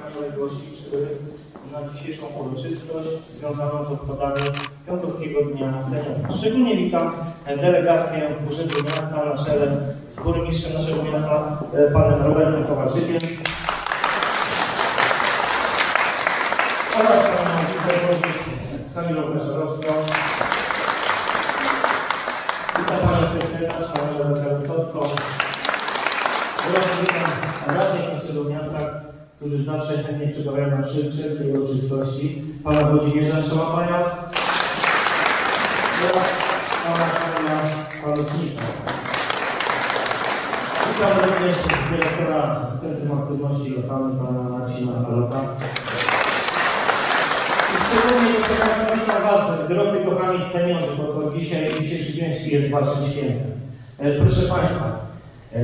pragnę wygłosić przybył na dzisiejszą uroczystość związaną z obchodami Piątkowskiego Dnia Seniora. Szczególnie witam delegację Urzędu Miasta na czele z burmistrzem naszego miasta, e, panem Robertem Kowalczykiem oraz wiceburmistrz Kamilą Kaszarowską. Witam panią sekretarz, panią Kazakowską oraz witam radnych naszego miasta, którzy zawsze chętnie przybywają na wszelkie uroczystości. Pana Włodzimierza Szałapaja oraz pana Kamila Palutnika. Witam również dyrektora Centrum Aktywności Lokalnej, pana Marcina Palota. I szczególnie proszę Państwa witam Was, drodzy kochani seniorzy, bo to dzisiaj, dzisiejszy dzień jest Waszym świętem. E, Proszę Państwa,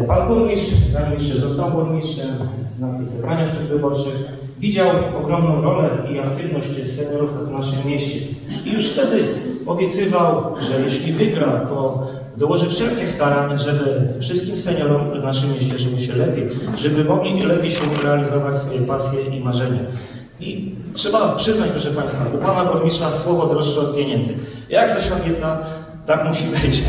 Pan burmistrz, jeszcze został burmistrzem na tych zebraniach przedwyborczych, widział ogromną rolę i aktywność seniorów w naszym mieście. I już wtedy obiecywał, że jeśli wygra, to dołoży wszelkie starań, żeby wszystkim seniorom w naszym mieście żyło się lepiej, żeby mogli lepiej się realizować swoje pasje i marzenia. I trzeba przyznać, proszę Państwa, u Pana Burmistrza słowo droższe od pieniędzy. Jak coś obieca, tak musi być.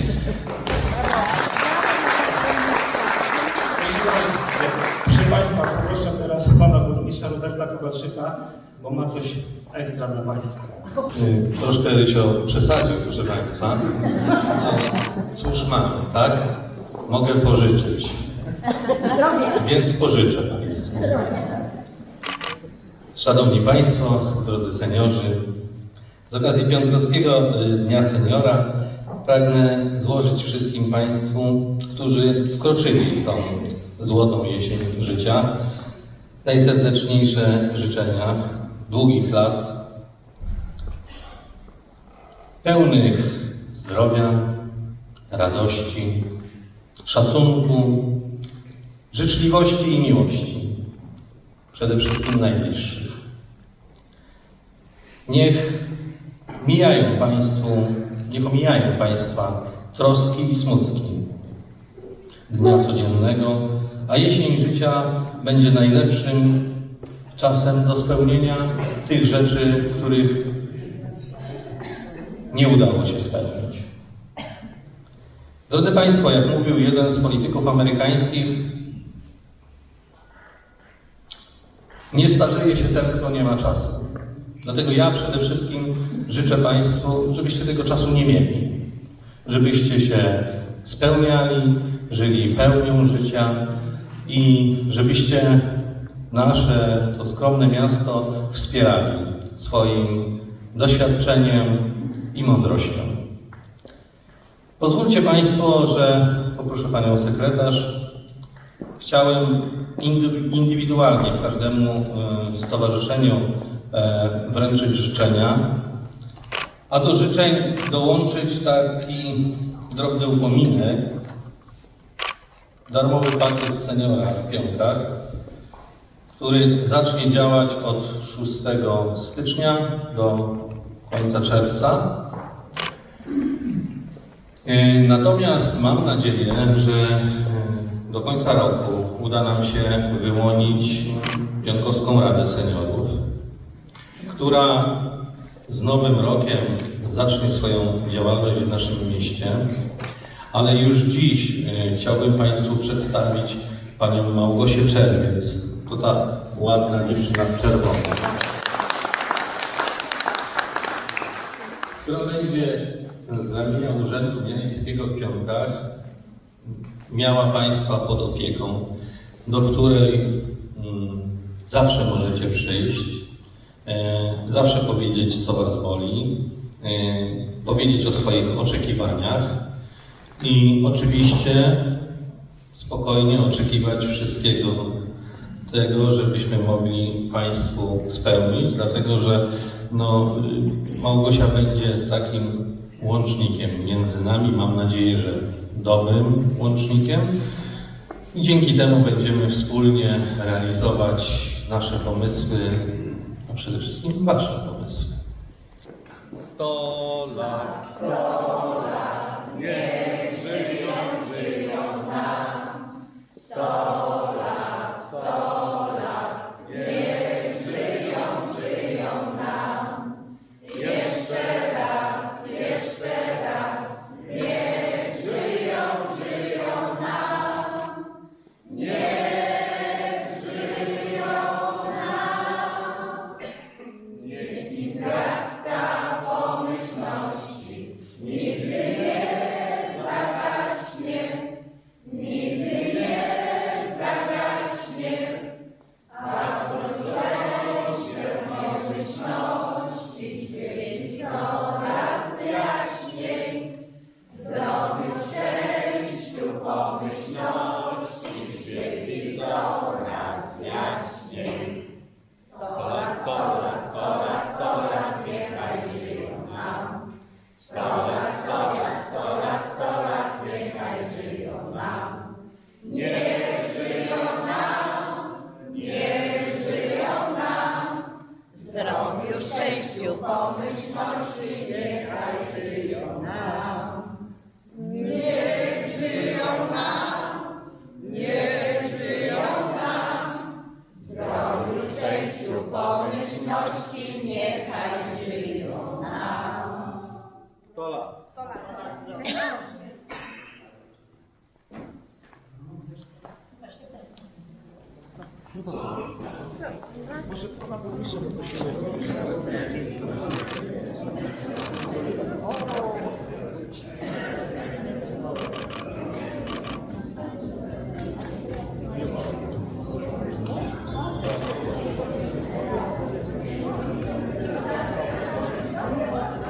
Burmistrza Roberta Kowalczyka, bo ma coś ekstra dla Państwa. Y, Troszkę Rysio przesadził, proszę Państwa. No, cóż mam, tak? Mogę pożyczyć. Więc pożyczę Państwu. Szanowni Państwo, drodzy seniorzy, z okazji Piątkowskiego y, Dnia Seniora pragnę złożyć wszystkim Państwu, którzy wkroczyli w tą złotą jesień życia, najserdeczniejsze życzenia długich lat, pełnych zdrowia, radości, szacunku, życzliwości i miłości, przede wszystkim najbliższych. Niech mijają Państwu, niech omijają Państwa troski i smutki dnia codziennego, a jesień życia będzie najlepszym czasem do spełnienia tych rzeczy, których nie udało się spełnić. Drodzy Państwo, jak mówił jeden z polityków amerykańskich, nie starzeje się ten, kto nie ma czasu. Dlatego ja przede wszystkim życzę Państwu, żebyście tego czasu nie mieli, żebyście się spełniali, żyli pełnią życia i żebyście nasze to skromne miasto wspierali swoim doświadczeniem i mądrością. Pozwólcie Państwo, że poproszę Panią Sekretarz. Chciałem indy- indywidualnie każdemu e, stowarzyszeniu e, wręczyć życzenia, a do życzeń dołączyć taki drobny upominek, darmowy pakiet seniora w Pionkach, który zacznie działać od 6 stycznia do końca czerwca. E, Natomiast mam nadzieję, że do końca roku uda nam się wyłonić Pionkowską Radę Seniorów, która z nowym rokiem zacznie swoją działalność w naszym mieście, ale już dziś e, chciałbym Państwu przedstawić Panią Małgosię Czerwiec. To ta ładna dziewczyna w czerwonym. która będzie z ramienia Urzędu Miejskiego w Pionkach miała Państwa pod opieką, do której mm, zawsze możecie przyjść, e, zawsze powiedzieć, co Was boli, e, powiedzieć o swoich oczekiwaniach i oczywiście spokojnie oczekiwać wszystkiego tego, żebyśmy mogli Państwu spełnić, dlatego że no, Małgosia będzie takim łącznikiem między nami, mam nadzieję, że dobrym łącznikiem i dzięki temu będziemy wspólnie realizować nasze pomysły, a przede wszystkim Wasze pomysły. Sto lat niech żyją, żyją nam. Sto lat, sto lat, niech żyją, żyją nam. Jeszcze raz, jeszcze raz, niech żyją, żyją nam. Niech żyją nam. Niech im wzrasta pomyślności, nigdy szczęściu, pomyślności, niechaj Може,